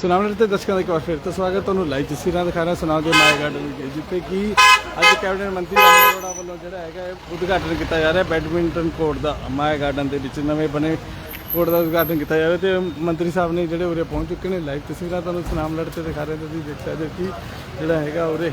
ਸੁਨਾਮਲਰ ਤੇ ਦਰਸ਼ਕਾਂ ਦਾ ਇੱਕ ਵਾਰ ਫਿਰ ਤੋਂ ਸਵਾਗਤ ਤੁਹਾਨੂੰ ਲਾਈਵ ਤਸਵੀਰਾਂ ਦਿਖਾ ਰਿਹਾ ਸੁਨਾਮ ਦੇ ਮਾਇਆ ਗਾਰਡਨ ਵਿੱਚ, ਜਿੱਥੇ ਕਿ ਅੱਜ ਕੈਬਨਿਟ ਮੰਤਰੀ ਰਾਮ ਵੱਲੋਂ ਜਿਹੜਾ ਹੈਗਾ ਇਹ ਉਦਘਾਟਨ ਕੀਤਾ ਜਾ ਰਿਹਾ ਬੈਡਮਿੰਟਨ ਕੋਰਟ ਦਾ, ਮਾਇਆ ਗਾਰਡਨ ਦੇ ਵਿੱਚ ਨਵੇਂ ਬਣੇ ਕੋਰਟ ਦਾ ਉਦਘਾਟਨ ਕੀਤਾ ਜਾ ਰਿਹਾ ਤੇ ਮੰਤਰੀ ਸਾਹਿਬ ਨੇ ਜਿਹੜੇ ਉਰੇ ਪਹੁੰਚ ਚੁੱਕੇ ਨੇ ਲਾਈਵ ਤਸਵੀਰਾਂ ਤੁਹਾਨੂੰ ਸੁਨਾਮਲਰ ਤੇ ਦਿਖਾ ਰਹੇ ਤੁਸੀਂ ਦੇਖ ਸਕਦੇ ਹੋ ਕਿ ਜਿਹੜਾ ਹੈਗਾ ਉਰੇ।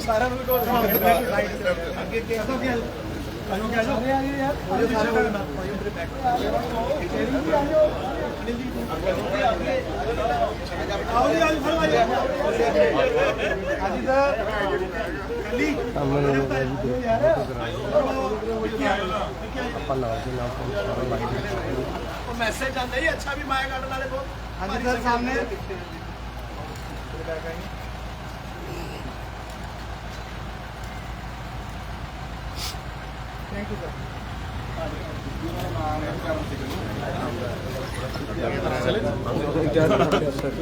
ਸਾਰਿਆਂ ਨੂੰ ਕੋਲ ਅੱਗੇ ਤੇ ਅਸਾਂ ਕੀ ਅਜੋ ਕਿ ਅਜੋ ਆ ਗਏ ਯਾਰ ਉਹਦੇ ਸਾਰੇ ਕੋਲ ਨਾ ਪਾਈ ਉਹਦੇ ਬੈਕ ਆ ਗਏ ਜੀ ਆਓ ਫਰਮਾ ਜੀ। ਅੱਜ ਯਾਰ ਆਪਾਂ ਜੀ ਨਾਲ ਸਾਰੇ ਬਾਈ ਉਹ ਮੈਸੇਜ ਆਂਦਾ ਹੀ ਅੱਛਾ ਵੀ ਮਾਇਆ ਗਾਰਡਨ ਵਾਲੇ ਬਹੁਤ ਹਾਂਜੀ ਸਰ ਸਾਹਮਣੇ ਥੈਂਕ ਯੂ ਸਰ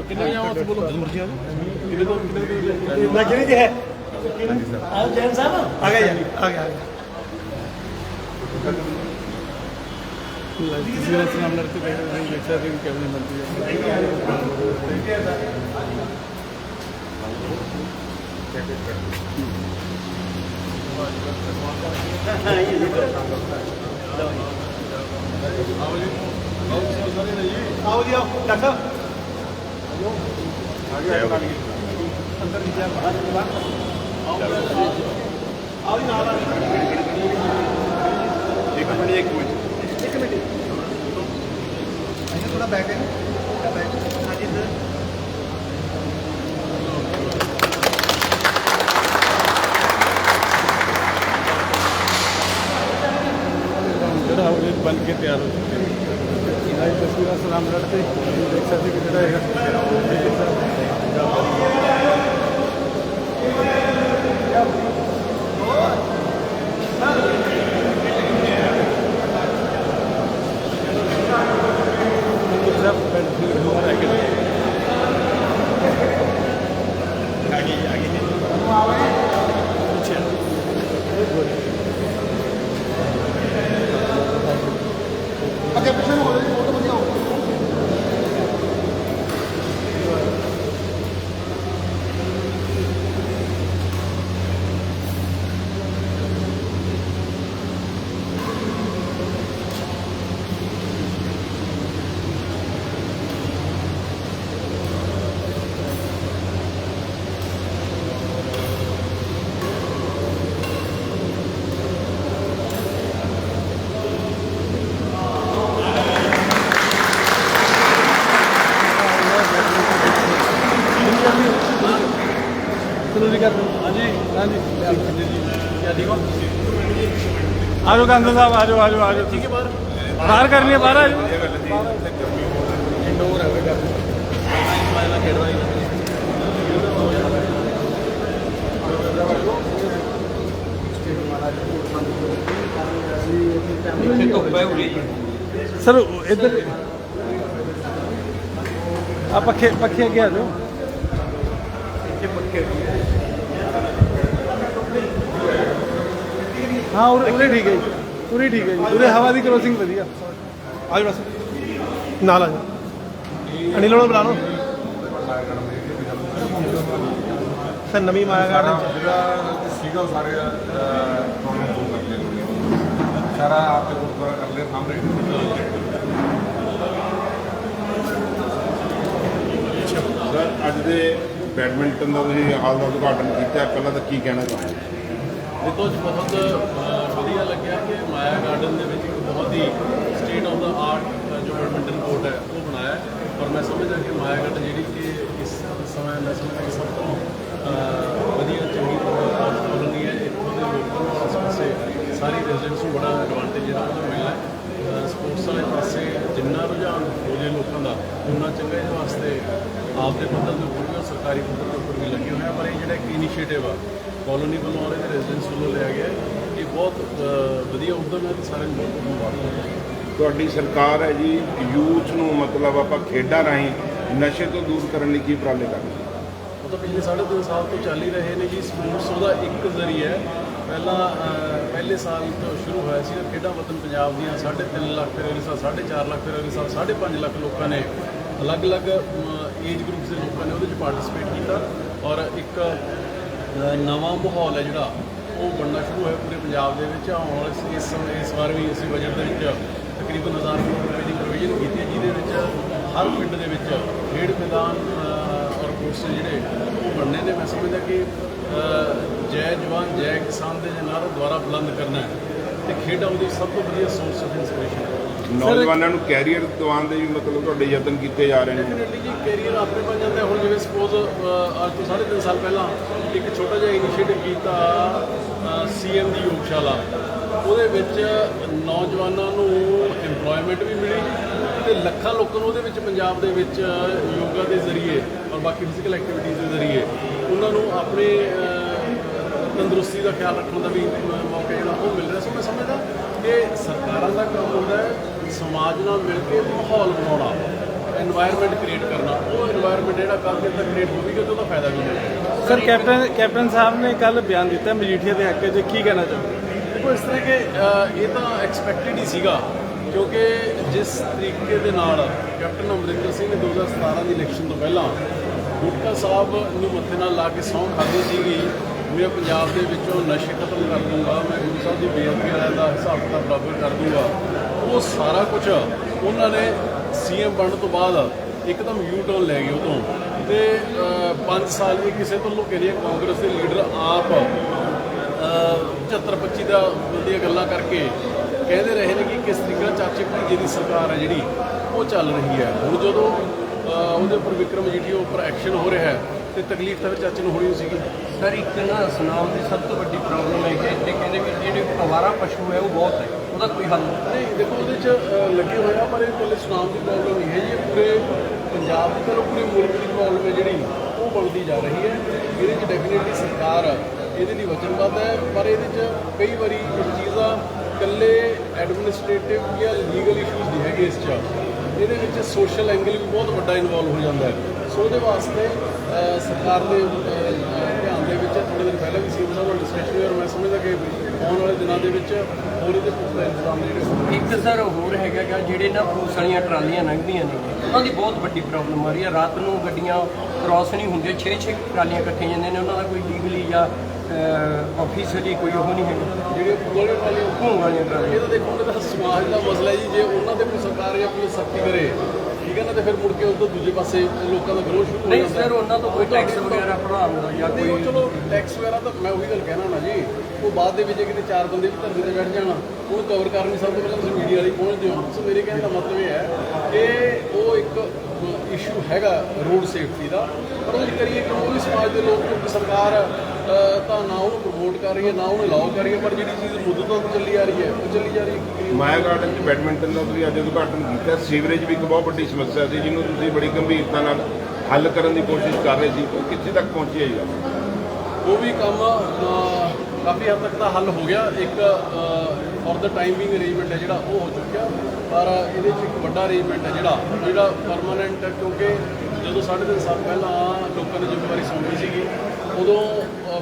ਕਿੰਨੇ ਜਾਵਾਂ ਤੇ ਬੋਲੋ ਮਰਜ਼ੀ ਆ ਕਿੰਨੇ ਤੋਂ किसी तरह से हम लड़के बैठे नहीं रिक्शा की कैबिन बनती है एक मिनट एक मिनट बन के तैयार हो चुके हैं। इलाज तस्वीर सलाम लड़ते हैं। ਹਾਂਜੀ। ਹਾਂਜੀ ਆਜੋ ਗੰਦ ਸਾਹਿਬ, ਆਜੋ ਆਜੋ ਆਜੋ। ਠੀਕ ਹੈ ਬਾਹਰ ਬਾਹਰ ਕਰਨੀ ਹੈ, ਬਾਹਰ ਆਜੋ। ਇੰਡੋਰ ਹੈ ਵੇ ਸਰ, ਇੱਧਰ ਆ ਪੱਖੇ ਪੱਖੇ ਅੱਗੇ ਆ ਜਾਓ। ਹਾਂ ਉਰੇ ਉਰੇ ਠੀਕ ਹੈ ਜੀ। ਉਰੇ ਠੀਕ ਹੈ ਜੀ। ਉਰੇ ਹਵਾ ਦੀ ਕ੍ਰੋਸਿੰਗ ਵਧੀਆ। ਆਜੋ ਬਸ। ਨਾਲ ਆ ਜਾ ਅਨਿਲ ਨੂੰ ਬੁਲਾ ਲਓ। ਸਰ ਨਵੀਂ ਮਾਇਆ ਗਾਰਡਨ ਜਿਹੜਾ ਸੀਗਾ ਸਾਰੇ ਪ੍ਰੋਬਲਮ ਦੂਰ ਕਰ ਲਿਆ ਸਾਰਾ ਆਪੇ ਗੁਰਦੁਆਰਾ ਕਰ ਲਿਆ ਸਾਹਮਣੇ। ਸਰ ਅੱਜ ਦੇ ਬੈਡਮਿੰਟਨ ਦਾ ਤੁਸੀਂ ਹਾਲ ਦਾ ਉਦਘਾਟਨ ਕੀਤਾ ਪਹਿਲਾਂ ਤਾਂ ਕੀ ਕਹਿਣਾ ਚਾਹੁੰਦੇ ਦੇਖੋ ਜੀ ਬਹੁਤ ਵਧੀਆ ਲੱਗਿਆ ਕਿ ਮਾਇਆ ਗਾਰਡਨ ਦੇ ਵਿੱਚ ਇੱਕ ਬਹੁਤ ਹੀ ਸਟੇਟ ਆਫ ਦਾ ਆਰਟ ਜੋ ਬੈਡਮਿੰਟਨ ਕੋਰਟ ਹੈ, ਉਹ ਬਣਾਇਆ ਪਰ ਮੈਂ ਸਮਝਦਾ ਕਿ ਮਾਇਆ ਗਾਰਡਨ ਜਿਹੜੀ ਕਿ ਇਸ ਸਮੇਂ, ਮੈਂ ਸਮਝਦਾ ਕਿ ਸਭ ਤੋਂ ਵਧੀਆ, ਚੰਗੀ ਕਾਲੋਨੀ ਹੈ। ਇੱਥੋਂ ਦੇ ਲੋਕਾਂ ਨੂੰ ਆਸ ਪਾਸੇ ਸਾਰੀ ਰੈਜ਼ੀਡੈਂਸ ਨੂੰ ਬੜਾ ਐਡਵਾਂਟੇਜ ਜਿਹੜਾ ਉਹਨੂੰ ਮਿਲਣਾ ਹੈ। ਸਪੋਰਟਸ ਵਾਲੇ ਪਾਸੇ ਜਿੰਨਾ ਰੁਝਾਨ ਹੋ ਜੇ ਲੋਕਾਂ ਦਾ, ਉਨਾ ਚੰਗਾ ਇਹਦੇ ਵਾਸਤੇ ਆਪਦੇ ਪੱਧਰ ਦੇ ਉੱਪਰ ਵੀ ਔਰ ਸਰਕਾਰੀ ਪੱਧਰ ਦੇ ਉੱਪਰ ਵੀ ਲੱਗੇ ਹੋਏ ਆ ਪਰ ਇਹ ਜਿਹੜਾ ਇੱਕ ਇਨੀਸ਼ੀਏਟਿਵ ਆ ਕਾਲੋਨੀ ਵੱਲੋਂ ਔਰ ਇਹਦੇ ਰੈਜ਼ੀਡੈਂਸ ਵੱਲੋਂ ਲਿਆ ਗਿਆ ਹੈ, ਇਹ ਬਹੁਤ ਵਧੀਆ ਉਦਮ ਹੈ ਤੇ ਸਾਰਿਆਂ ਨੂੰ ਬਹੁਤ ਬਹੁਤ ਮੁਬਾਰਕ। ਤੁਹਾਡੀ ਸਰਕਾਰ ਹੈ ਜੀ ਯੂਥ ਨੂੰ ਮਤਲਬ ਆਪਾਂ ਖੇਡਾਂ ਰਾਹੀਂ ਨਸ਼ੇ ਤੋਂ ਦੂਰ ਕਰਨ ਲਈ ਕੀ ਉਪਰਾਲੇ ਕਰ ਰਹੀ ਹੈ? ਉਹ ਤਾਂ ਪਿਛਲੇ ਸਾਢੇ ਤਿੰਨ ਸਾਲ ਤੋਂ ਚੱਲ ਹੀ ਰਹੇ ਨੇ ਜੀ ਸਪੋਰਟਸ ਉਹਦਾ ਇੱਕ ਜ਼ਰੀਆ ਹੈ। ਪਹਿਲਾਂ ਅਹ, ਪਹਿਲੇ ਸਾਲ ਤੋਂ ਸ਼ੁਰੂ ਹੋਇਆ ਸੀ ਖੇਡਾਂ ਵਤਨ ਪੰਜਾਬ ਦੀਆਂ 3.5 ਲੱਖ ਫਿਰ ਅਗਲੇ ਸਾਲ 4.5 ਲੱਖ ਫਿਰ ਅਗਲੇ ਸਾਲ 5.5 ਲੱਖ ਲੋਕਾਂ ਨੇ ਅਲੱਗ-ਅਲੱਗ ਏਜ ਗਰੁੱਪਸ ਦੇ ਲੋਕਾਂ ਨੇ ਉਹਦੇ ਵਿੱਚ ਪਾਰਟਿਸਿਪੇਟ ਕੀਤਾ। ਔਰ ਇੱਕ ਨਵਾਂ ਮਾਹੌਲ ਹੈ ਜਿਹੜਾ ਉਹ ਬਣਨਾ ਸ਼ੁਰੂ ਹੋਇਆ ਪੂਰੇ ਪੰਜਾਬ ਦੇ ਵਿੱਚ। ਆਉਣ ਵਾਲੇ ਇਸ- ਸਮੇਂ ਇਸ ਵਾਰ ਵੀ ਅਸੀਂ ਬਜਟ ਦੇ ਵਿੱਚ ਤਕਰੀਬਨ 1000 ਕਰੋੜ ਰੁਪਏ ਦੀ ਪ੍ਰੋਵੀਜ਼ਨ ਕੀਤੀ ਹੈ, ਜਿਹਦੇ ਵਿੱਚ ਹਰ ਪਿੰਡ ਦੇ ਵਿੱਚ ਖੇਡ ਮੈਦਾਨ ਔਰ ਕੋਰਸ ਜਿਹੜੇ ਉਹ ਬਣਨੇ ਨੇ। ਮੈਂ ਸਮਝਦਾ ਕਿ ਜੈ ਜਵਾਨ ਜੈ ਕਿਸਾਨ ਦੇ ਜੇ ਨਾਰਾ ਦੁਆਰਾ ਬੁਲੰਦ ਕਰਨਾ ਹੈ ਤੇ ਖੇਡਾਂ ਉਹਦੀ ਸਭ ਤੋਂ ਵਧੀਆ ਸੋਰਸ ਆਫ ਇਨਸਪੀਰੇਸ਼ਨ ਹੈ। ਨੌਜਵਾਨਾਂ ਨੂੰ ਕੈਰੀਅਰ ਦਿਵਾਉਣ ਦੇ ਵੀ ਮਤਲਬ ਤੁਹਾਡੇ ਯਤਨ ਕੀਤੇ ਜਾ ਰਹੇ ਨੇ। ਡੈਫੀਨਿਟਲੀ ਜੀ, ਕੈਰੀਅਰ ਆਪਣੇ ਬਣ ਜਾਂਦਾ ਹੈ। ਹੁਣ ਜਿਵੇਂ ਸਪੋਜ਼ ਅੱਜ ਤੋਂ ਸਾਢੇ ਤਿੰਨ ਸਾਲ ਪਹਿਲਾਂ ਇੱਕ ਛੋਟਾ ਜਿਹਾ ਇਨੀਸ਼ੀਏਟਿਵ ਕੀਤਾ ਸੀਐਮ ਦੀ ਯੋਗਸ਼ਾਲਾ। ਉਹਦੇ ਵਿੱਚ ਨੌਜਵਾਨਾਂ ਨੂੰ EMPLOYMENT ਵੀ ਮਿਲੀ ਤੇ ਲੱਖਾਂ ਲੋਕਾਂ ਨੂੰ ਉਹਦੇ ਵਿੱਚ ਪੰਜਾਬ ਦੇ ਵਿੱਚ ਯੋਗਾ ਦੇ ਜ਼ਰੀਏ ਔਰ ਬਾਕੀ ਫਿਜ਼ੀਕਲ ਐਕਟੀਵਿਟੀਜ਼ ਦੇ ਜ਼ਰੀਏ ਉਹਨਾਂ ਨੂੰ ਆਪਣੇ ਤੰਦਰੁਸਤੀ ਦਾ ਖਿਆਲ ਰੱਖਣ ਦਾ ਵੀ ਮੌਕਾ ਜਿਹੜਾ ਉਹ ਮਿਲ ਰਿਹਾ। ਸੋ ਮੈਂ ਸਮਝਦਾ ਕਿ ਸਰਕਾਰਾਂ ਦਾ ਕੰਮ ਹੁੰਦਾ ਹੈ ਸਮਾਜ ਨਾਲ ਮਿਲ ਕੇ ਮਾਹੌਲ ਬਣਾਉਣਾ এনवायरमेंट ਕ੍ਰੀਏਟ ਕਰਨਾ। ਉਹ এনवायरमेंट ਜਿਹੜਾ ਕੱਲ ਦੇ ਤੱਕ ਕ੍ਰੀਏਟ ਹੋਵੇਗਾ ਤੇ ਉਹਦਾ ਫਾਇਦਾ ਵੀ ਹੋਵੇਗਾ ਸਰ ਕੈਪਟਨ ਕੈਪਟਨ ਸਾਹਿਬ ਨੇ ਕੱਲ ਬਿਆਨ ਦਿੱਤਾ ਮਜੀਠੀਆ ਦੇ ਹੱਕ ਜੇ ਕੀ ਕਹਿਣਾ ਚਾਹੁੰਦੇ ਦੇਖੋ ਇਸ ਤਰ੍ਹਾਂ ਕਿ ਇਹ ਤਾਂ ਐਕਸਪੈਕਟਿਡ ਹੀ ਸੀਗਾ ਕਿਉਂਕਿ ਜਿਸ ਤਰੀਕੇ ਦੇ ਨਾਲ ਕੈਪਟਨ ਅਮਰਿੰਦਰ ਸਿੰਘ ਨੇ 2017 ਦੀ ਇਲੈਕਸ਼ਨ ਤੋਂ ਪਹਿਲਾਂ ਗੁਟਕਾ ਸਾਹਿਬ ਨੂੰ ਮੱਥੇ ਨਾਲ ਲਾ ਕੇ ਸੌਂ ਖਾਦੀ ਸੀਗੀ ਮੈਂ ਪੰਜਾਬ ਦੇ ਵਿੱਚੋਂ ਨਸ਼ੇ ਖਤਮ ਕਰ ਦੂੰਗਾ, ਮੈਂ ਗੁਰੂ ਸਾਹਿਬ ਦੀ ਬੇਅਦਬੀ ਵਾਲਿਆਂ ਦਾ ਹਿਸਾਬ ਕਿਤਾਬ ਬਰਾਬਰ ਕਰ ਦੂੰਗਾ। ਉਹ ਸਾਰਾ ਕੁਝ ਉਹਨਾਂ ਨੇ ਸੀਐਮ ਬਣਨ ਤੋਂ ਬਾਅਦ ਇੱਕਦਮ ਯੂ ਟਰਨ ਲੈ ਗਏ ਉਦੋਂ। ਤੇ 5 ਸਾਲ ਵੀ ਕਿਸੇ ਤੋਂ ਲੁਕੇ ਨਹੀਂ, ਕਾਂਗਰਸ ਦੇ ਲੀਡਰ ਆਪ 75 25 ਦਾ ਦੀਆਂ ਗੱਲਾਂ ਕਰਕੇ ਕਹਿੰਦੇ ਰਹੇ ਨੇ ਕਿ ਕਿਸ ਤਰੀਕਾ ਚਾਚੇ ਭਤੀਜੇ ਦੀ ਸਰਕਾਰ ਹੈ ਜਿਹੜੀ, ਉਹ ਚੱਲ ਰਹੀ ਹੈ। ਹੁਣ ਜਦੋਂ ਉਹਦੇ ਉੱਪਰ ਵਿਕਰਮ ਜੀਠੀ ਉੱਪਰ ਐਕਸ਼ਨ ਹੋ ਰਿਹਾ ਹੈ, ਤੇ ਤਕਲੀਫ ਤਾਂ ਫਿਰ ਚਾਚੇ ਨੂੰ ਹੋਣੀ ਸੀਗੀ। ਸਰ, ਇੱਕ ਨਾ ਸੁਨਾਮ ਦੀ ਸਭ ਤੋਂ ਵੱਡੀ ਪ੍ਰੋਬਲਮ ਹੈ ਕਿ ਇੱਥੇ, ਕਹਿੰਦੇ ਵੀ ਜਿਹੜੇ ਅਵਾਰਾ ਪਸ਼ੂ ਹੈ ਉਹ ਬਹੁਤ ਹੈ, ਉਹਦਾ ਕੋਈ ਹੱਲ ਨਹੀਂ। ਨਹੀਂ, ਦੇਖੋ ਉਹਦੇ ਚ ਲੱਗੇ ਹੋਏ ਪਰ ਇਹ ਕੋਲੇ ਸੁਨਾਮ ਦੀ ਪ੍ਰੋਬਲਮ ਨਹੀਂ ਹੈ ਇਹ ਪੂਰੇ ਪੰਜਾਬ ਦੀ ਤਰ੍ਹਾਂ ਪੂਰੇ ਮੁਲਕ ਦੀ ਪ੍ਰੋਬਲਮ ਹੈ ਜਿਹੜੀ, ਉਹ ਬਣਦੀ ਜਾ ਰਹੀ ਹੈ। ਇਹਦੇ ਚ ਡੈਫੀਨੇਟਲੀ ਸਰਕਾਰ ਇਹਦੇ ਲਈ ਵਚਨਬੱਧ ਹੈ, ਪਰ ਇਹਦੇ ਚ ਕਈ ਵਾਰੀ ਇੱਕ ਚੀਜ਼ ਦਾ ਇਕੱਲੇ ਐਡਮਿਨਿਸਟ੍ਰੇਟਿਵ ਜਾਂ ਲੀਗਲ ਇਸ਼ੂਜ਼ ਨਹੀਂ ਹੈਗੇ ਇਸ ਚ। ਇਹਦੇ ਵਿੱਚ ਸੋਸ਼ਲ ਐਂਗਲ ਵੀ ਬਹੁਤ ਵੱਡਾ ਇਨਵੋਲਵ ਹੋ ਜਾਂਦਾ ਹੈ। ਸੋ ਉਹਦੇ ਵਾਸਤੇ ਸਰਕਾਰ ਦੇ ਥੋੜੇ ਦਿਨ ਪਹਿਲਾਂ ਵੀ ਸੀ ਉਹਨਾਂ ਨਾਲ ਡਿਸਕਸ਼ਨ ਹੋਈ ਔਰ ਮੈਂ ਸਮਝਦਾ ਕਿ ਆਉਣ ਵਾਲੇ ਦਿਨਾਂ ਦੇ ਵਿੱਚ ਹੋਰ ਇਹਦੇ ਪੁਖਤਾ ਇੰਤਜ਼ਾਮ ਜਿਹੜੇ ਇੱਕ ਸਰ ਹੋਰ ਹੈਗਾ ਕਿ ਜਿਹੜੇ ਨਾ ਪੁਲਿਸ ਵਾਲੀਆਂ ਟਰਾਲੀਆਂ ਲੰਘਦੀਆਂ ਨੇ ਉਹਨਾਂ ਦੀ ਬਹੁਤ ਵੱਡੀ ਪ੍ਰੋਬਲਮ ਆ ਰਹੀ ਹੈ ਰਾਤ ਨੂੰ ਗੱਡੀਆਂ ਕ੍ਰਾਸ ਨਹੀਂ ਹੁੰਦੀਆਂ 6-6 ਟਰਾਲੀਆਂ ਇਕੱਠੀਆਂ ਜਾਂਦੀਆਂ ਨੇ ਉਹਨਾਂ ਦਾ ਕੋਈ ਲੀਗਲੀ ਜਾਂ ਆਫੀਸ਼ੀਅਲੀ ਕੋਈ ਉਹ ਨਹੀਂ ਹੈਗਾ। ਜਿਹੜੇ ਪੁਗਲੇ ਵਾਲੇ ਵਾਲੀਆਂ ਟਰਾਲੀਆਂ। ਇਹ ਤਾਂ ਦੇਖੋਗੇ ਤਾਂ ਸਮਾਜ ਦਾ ਮਸਲਾ ਹੈ ਜੀ ਜੇ ਉਹਨਾਂ ਦੇ ਕੋਈ ਸਰਕਾਰ ਜਾਂ ਪੁਲਿਸ ਸਖਤੀ ਕਰੇ ਠੀਕ ਹੈ ਨਾ ਤੇ ਫਿਰ ਮੁੜ ਕੇ ਉਧਰ ਦੂਜੇ ਪਾਸੇ ਲੋਕਾਂ ਦਾ ਵਿਰੋਧ ਸ਼ੁਰੂ ਹੋ ਨਹੀਂ ਜਾਂਦਾ। ਸਰ ਉਹਨਾਂ ਤੋਂ ਕੋਈ ਟੈਕਸ ਵਗੈਰਾ ਭਰਾਉਣ ਦਾ ਜਾਂ ਨਹੀਂ ਉਹ ਕੋਈ ਚਲੋ ਟੈਕਸ ਵਗੈਰਾ ਤਾਂ ਮੈਂ ਉਹੀ ਗੱਲ ਕਹਿਣਾ ਨਾ ਜੀ ਉਹ ਬਾਅਦ ਦੇ ਵਿੱਚ ਜੇ ਕਿਤੇ ਚਾਰ ਬੰਦੇ ਵੀ ਧਰਨੇ ਤੇ ਬੈਠ ਜਾਣ ਉਹਨੂੰ ਕਵਰ ਕਰਨ ਲਈ ਸਭ ਤੋਂ ਪਹਿਲਾਂ ਤੁਸੀਂ ਮੀਡੀਆ ਵਾਲੀ ਪਹੁੰਚਦੇ ਹੋ ਸੋ ਮੇਰੇ ਕਹਿਣ ਦਾ ਮਤਲਬ ਇਹ ਹੈ ਕਿ ਉਹ ਇੱਕ ਇਸ਼ੂ ਹੈਗਾ ਰੋਡ ਸੇਫਟੀ ਦਾ। ਪਰ ਉਹ ਕਰੀਏ ਕਿ ਉਹ ਵੀ ਸਮਾਜ ਦੇ ਲੋਕ ਕਿਉਂਕਿ ਸਰਕਾਰ ਤਾਂ ਨਾ ਉਹਨੂੰ ਪ੍ਰਮੋਟ ਕਰ ਰਹੀ ਹੈ ਨਾ ਉਹਨੂੰ ਅਲਾਉ ਕਰ ਰਹੀ ਹੈ ਪਰ ਜਿਹੜੀ ਚੀਜ਼ ਮੁੱਦਤਾਂ ਤੋਂ ਚੱਲੀ ਆ ਰਹੀ ਹੈ ਉਹ ਚੱਲੀ ਜਾ ਰਹੀ ਹੈ ਮਾਇਆ ਗਾਰਡਨ 'ਚ ਬੈਡਮਿੰਟਨ ਦਾ ਤੁਸੀਂ ਅੱਜ ਉਦਘਾਟਨ ਕੀਤਾ। ਸੀਵਰੇਜ ਵੀ ਇੱਕ ਬਹੁਤ ਵੱਡੀ ਸਮੱਸਿਆ ਸੀ ਜਿਹਨੂੰ ਤੁਸੀਂ ਬੜੀ ਗੰਭੀਰਤਾ ਨਾਲ ਹੱਲ ਕਰਨ ਦੀ ਕੋਸ਼ਿਸ਼ ਕਰ ਰਹੇ ਸੀ। ਉਹ ਕਿੱਥੇ ਤੱਕ ਪਹੁੰਚੀ ਹੈ ਜੀ? ਉਹ ਵੀ ਕੰਮ ਕਾਫੀ ਹੱਦ ਤੱਕ ਤਾਂ ਹੱਲ ਹੋ ਗਿਆ। ਇੱਕ ਔਰ ਦਾ ਟਾਈਮ ਬੀਇੰਗ ਅਰੇਂਜਮੈਂਟ ਹੈ ਜਿਹੜਾ, ਉਹ ਹੋ ਚੁੱਕਿਆ। ਪਰ ਇਹਦੇ 'ਚ ਇੱਕ ਵੱਡਾ ਅਰੇਂਜਮੈਂਟ ਹੈ ਜਿਹੜਾ ਜਿਹੜਾ ਪਰਮਾਨੈਂਟ ਕਿਉਂਕਿ ਜਦੋਂ ਸਾਢੇ ਤਿੰਨ ਸਾਲ ਪਹਿਲਾਂ ਲੋਕਾਂ ਨੇ ਜ਼ਿੰਮੇਵਾਰੀ ਸੌਂਪੀ ਸੀਗੀ, ਉਦੋਂ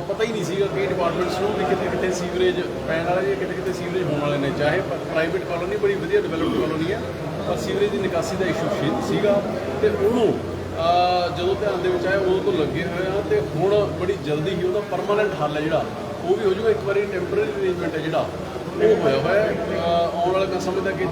ਪਤਾ ਹੀ ਨਹੀਂ ਸੀਗਾ ਕਿ ਡਿਪਾਰਟਮੈਂਟਸ ਨੂੰ ਵੀ ਕਿਤੇ ਕਿਤੇ ਸੀਵਰੇਜ ਪੈਣ ਵਾਲੇ ਜਾਂ ਕਿਤੇ ਕਿਤੇ ਸੀਵਰੇਜ ਹੋਣ ਵਾਲੇ ਨੇ। ਚਾਹੇ ਪ੍ਰਾਈਵੇਟ ਕਾਲੋਨੀ ਬੜੀ ਵਧੀਆ ਡਿਵੈਲਪਡ ਕਾਲੋਨੀ ਹੈ, ਪਰ ਸੀਵਰੇਜ ਦੀ ਨਿਕਾਸੀ ਦਾ ਇਸ਼ੂ ਸੀਗਾ। ਤੇ ਉਹਨੂੰ ਜਦੋਂ ਧਿਆਨ ਦੇ ਵਿੱਚ ਆਇਆ, ਉਦੋਂ ਤੋਂ ਲੱਗੇ ਹੋਏ ਆ ਤੇ ਹੁਣ ਬੜੀ ਜਲਦੀ ਹੀ ਉਹਦਾ ਪਰਮਾਨੈਂਟ ਹੱਲ ਹੈ ਜਿਹੜਾ, ਉਹ ਵੀ ਹੋ ਜਾਊਗਾ। ਇੱਕ ਵਾਰੀ ਟੈਂਪਰੇਰੀ ਅਰੇਂਜਮੈਂਟ ਹੈ ਜਿਹੜਾ ਉਹ ਹੋਇਆ ਹੋਇਆ ਅਹ, ਆਉਣ ਵਾਲਾ ਮੈਂ ਸਮਝਦਾ ਕਿ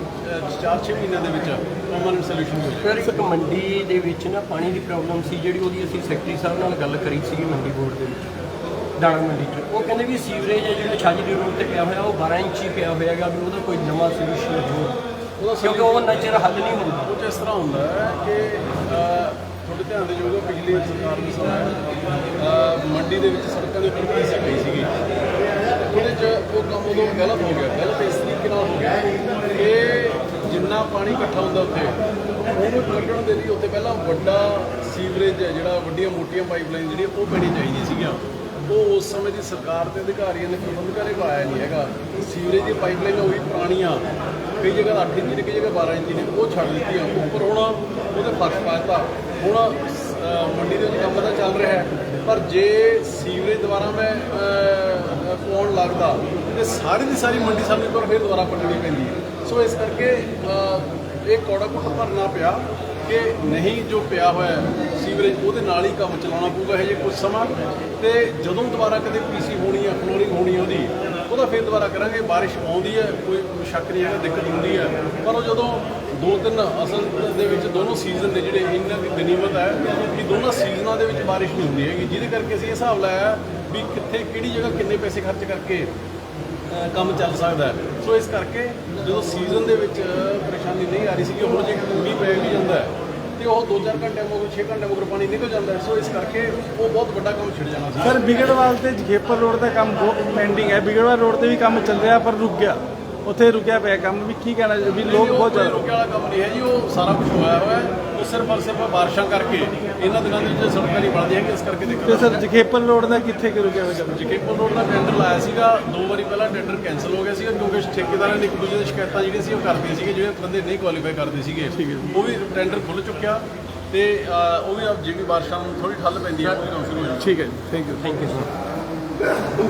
4-6 ਮਹੀਨਿਆਂ ਦੇ ਵਿੱਚ ਪਰਮਾਨੈਂਟ ਸੋਲੂਸ਼ਨ ਹੋ ਜਾਏਗਾ ਸਰ ਇੱਕ ਮੰਡੀ ਦੇ ਵਿੱਚ ਨਾ ਪਾਣੀ ਦੀ ਪ੍ਰੋਬਲਮ ਸੀ ਜਿਹੜੀ ਉਹਦੀ ਅਸੀਂ ਸੈਕਟਰੀ ਸਾਹਿਬ ਨਾਲ ਗੱਲ ਕਰੀ ਸੀਗੀ ਮੰਡੀ ਬੋਰਡ ਦੇ ਵਿੱਚ ਦਾਣਾ ਮੰਡੀ 'ਚ। ਉਹ ਕਹਿੰਦੇ ਵੀ ਸੀਵਰੇਜ ਹੈ ਜਿਹੜਾ ਛਾਜੀ ਦੀ ਰੋਡ ਤੇ ਪਿਆ ਹੋਇਆ ਉਹ 12 ਇੰਚ ਹੀ ਪਿਆ ਹੋਇਆਗਾ ਵੀ ਉਹਦਾ ਕੋਈ ਨਵਾਂ ਸੋਲੂਸ਼ਨ ਹੋ ਉਹਦਾ ਕਿਉਂਕਿ ਉਹ ਨਜ਼ਰ ਹੱਲ ਨਹੀਂ ਹੁੰਦਾ। ਉਹ 'ਚ ਇਸ ਤਰ੍ਹਾਂ ਹੁੰਦਾ ਹੈ ਕਿ ਅਹ, ਤੁਹਾਡੇ ਧਿਆਨ ਦੇ ਜੋ ਪਿਛਲੀ ਸਰਕਾਰ ਦੇ ਸਮੇਂ ਅਹ, ਮੰਡੀ ਦੇ ਵਿੱਚ ਸੜਕਾਂ ਦੇ ਉੱਪਰ ਪੀਸੀ ਪਈ ਸੀਗੀ। ਉਹਦੇ 'ਚ ਉਹ ਕੰਮ ਉਦੋਂ ਗਲਤ ਹੋ ਗਿਆ, ਗਲਤ ਇਸ ਤਰੀਕੇ ਨਾਲ ਹੋ ਗਿਆ ਇਹ ਜਿੰਨਾ ਪਾਣੀ ਇਕੱਠਾ ਹੁੰਦਾ ਉੱਥੇ ਉਹਨੂੰ ਕੱਢਣ ਦੇ ਲਈ ਉੱਥੇ ਪਹਿਲਾਂ ਵੱਡਾ ਸੀਵਰੇਜ ਹੈ, ਜਿਹੜਾ ਵੱਡੀਆਂ ਮੋਟੀਆਂ ਪਾਈਪਲਾਈਨ ਜਿਹੜੀਆਂ ਉਹ ਪੈਣੀ ਚਾਹੀਦੀ ਸੀਗੀਆਂ। ਉਹ ਉਸ ਸਮੇਂ ਦੀ ਸਰਕਾਰ ਤੇ ਅਧਿਕਾਰੀਆਂ ਨੇ ਪ੍ਰਬੰਧਕਾਂ ਨੇ ਪਾਇਆ ਨਹੀਂ ਹੈਗਾ। ਸੀਵਰੇਜ ਦੀ ਪਾਈਪਲਾਈਨ ਉਹੀ ਪੁਰਾਣੀਆਂ, ਕਈ ਜਗ੍ਹਾ 8 ਇੰਚ ਨੇ ਕਈ ਜਗ੍ਹਾ 12 ਇੰਚ ਨੇ, ਉਹ ਛੱਡ ਦਿੱਤੀਆਂ। ਉੱਪਰ ਹੁਣ, ਉਹਦੇ ਫ਼ਰਕ ਪਾਤਾ ਹੁਣ ਮੰਡੀ ਦੇ ਕੰਮ ਤਾਂ ਚੱਲ ਰਿਹਾ ਪਰ ਜੇ ਸੀਵਰੇਜ ਦੁਆਰਾ ਮੈਂ ਅਹ, ਲੱਗਦਾ ਤੇ ਸਾਰੀ ਦੀ ਸਾਰੀ ਮੰਡੀ ਸਾਨੂੰ ਇੱਕ ਵਾਰ ਫਿਰ ਦੁਬਾਰਾ ਪੱਟਣੀ ਪੈਂਦੀ ਹੈ। ਸੋ ਇਸ ਕਰਕੇ ਇਹ ਕੌੜਾ ਘੁੱਟ ਭਰਨਾ ਪਿਆ ਕਿ ਨਹੀਂ ਜੋ ਪਿਆ ਹੋਇਆ ਸੀਵਰੇਜ ਉਹਦੇ ਨਾਲ ਹੀ ਕੰਮ ਚਲਾਉਣਾ ਪਊਗਾ ਹਜੇ ਕੁਝ ਸਮਾਂ। ਤੇ ਜਦੋਂ ਦੁਬਾਰਾ ਕਦੇ ਪੀਸੀ ਹੋਣੀ ਹੈ ਫਲੋਰਿੰਗ ਹੋਣੀ ਉਹਦੀ ਉਹਦਾ ਫਿਰ ਦੁਬਾਰਾ ਕਰਾਂਗੇ। ਬਾਰਿਸ਼ ਆਉਂਦੀ ਹੈ ਕੋਈ ਸ਼ੱਕ ਨਹੀਂ ਹੈ ਦਿੱਕਤ ਹੁੰਦੀ ਹੈ। ਪਰ ਉਹ ਜਦੋਂ ਦੋ ਤਿੰਨ ਅਸਲ ਦੇ ਵਿੱਚ ਦੋਨੋਂ ਸੀਜ਼ਨ ਨੇ ਜਿਹੜੇ ਇਹਨਾਂ ਦੀ ਗਨੀਮਤ ਹੈ ਕਿ ਦੋਨਾਂ ਸੀਜ਼ਨਾਂ ਦੇ ਵਿੱਚ ਬਾਰਿਸ਼ ਨਹੀਂ ਹੁੰਦੀ ਹੈਗੀ। ਜਿਹਦੇ ਕਰਕੇ ਅਸੀਂ ਇਹ ਹਿਸਾਬ ਲਾਇਆ ਵੀ ਕਿੱਥੇ ਕਿਹੜੀ ਜਗ੍ਹਾ ਕਿੰਨੇ ਪੈਸੇ ਖਰਚ ਕਰਕੇ ਕੰਮ ਚੱਲ ਸਕਦਾ ਸੋ ਇਸ ਕਰਕੇ ਜਦੋਂ ਸੀਜ਼ਨ ਦੇ ਵਿੱਚ ਪਰੇਸ਼ਾਨੀ ਨਹੀਂ ਆ ਰਹੀ ਸੀ ਕਿ ਹੁਣ ਜੇ ਮੀਂਹ ਪੈ ਵੀ ਜਾਂਦਾ ਹੈ, ਤੇ ਉਹ 2-4 ਘੰਟੇ ਮਗਰ 6 ਘੰਟੇ ਮਗਰ ਪਾਣੀ ਨਿਕਲ ਜਾਂਦਾ ਸੋ ਇਸ ਕਰਕੇ ਉਹ ਬਹੁਤ ਵੱਡਾ ਕੰਮ ਛਿੜ ਜਾਣਾ ਸੀ। ਸਰ, ਬਿਗੜਵਾਲ ਤੇ ਜਖੇਪਰ ਰੋਡ ਦਾ ਕੰਮ ਬਹੁਤ ਪੈਂਡਿੰਗ ਹੈ। ਬਿਗੜਵਾਲ ਰੋਡ ਤੇ ਵੀ ਕੰਮ ਚੱਲ ਰਿਹਾ, ਪਰ ਰੁਕ ਗਿਆ। ਉੱਥੇ ਰੁਕਿਆ ਪਿਆ ਕੰਮ ਵੀ ਕੀ ਕਹਿਣਾ ਵੀ ਲੋਕ ਬਹੁਤ ਜ਼ਿਆਦਾ ਰੁਕਿਆ ਵਾਲਾ ਕੰਮ ਨਹੀਂ ਹੈ ਜੀ ਉਹ ਸਾਰਾ ਕੁਝ ਹੋਇਆ ਹੋਇਆ ਹੈ। ਉਹ ਸਿਰਫ ਔਰ ਸਿਰਫ ਬਾਰਿਸ਼ਾਂ ਕਰਕੇ ਇਹਨਾਂ ਦਿਨਾਂ ਦੇ ਵਿੱਚ ਸੜਕਾਂ ਨਹੀਂ ਬਣਦੀਆਂ ਹੈਗੀਆਂ ਇਸ ਕਰਕੇ ਤੇ ਦਿੱਕਤ ਸਰ ਜਗੇਪਰ ਰੋਡ ਦਾ ਕਿੱਥੇ ਕਿ ਰੁਕਿਆ ਹੋਇਆ ਕੰਮ? ਜਕੇਪੁਰ ਰੋਡ ਦਾ ਟੈਂਡਰ ਲਾਇਆ ਸੀਗਾ ਦੋ ਵਾਰੀ ਪਹਿਲਾਂ ਟੈਂਡਰ ਕੈਨਸਲ ਹੋ ਗਿਆ ਸੀਗਾ ਕਿਉਂਕਿ ਠੇਕੇਦਾਰਾਂ ਨੇ ਇੱਕ ਦੂਜੇ ਦੀ ਸ਼ਿਕਾਇਤਾਂ ਜਿਹੜੀਆਂ ਸੀ ਉਹ ਕਰਦੇ ਸੀਗੇ ਜਿਹੜੇ ਬੰਦੇ ਨਹੀਂ ਕੁਆਲੀਫਾਈ ਕਰਦੇ ਸੀਗੇ। ਉਹ ਵੀ ਟੈਂਡਰ ਖੁੱਲ ਚੁੱਕਿਆ ਤੇ ਉਹ ਵੀ ਜਿਹੜੀ ਬਾਰਿਸ਼ਾਂ ਨੂੰ ਥੋੜੀ ਠੱਲ ਪੈਂਦੀ ਹੈ ਕੰਮ ਸ਼ੁਰੂ ਠੀਕ ਹੈ ਜੀ thank you thank you sir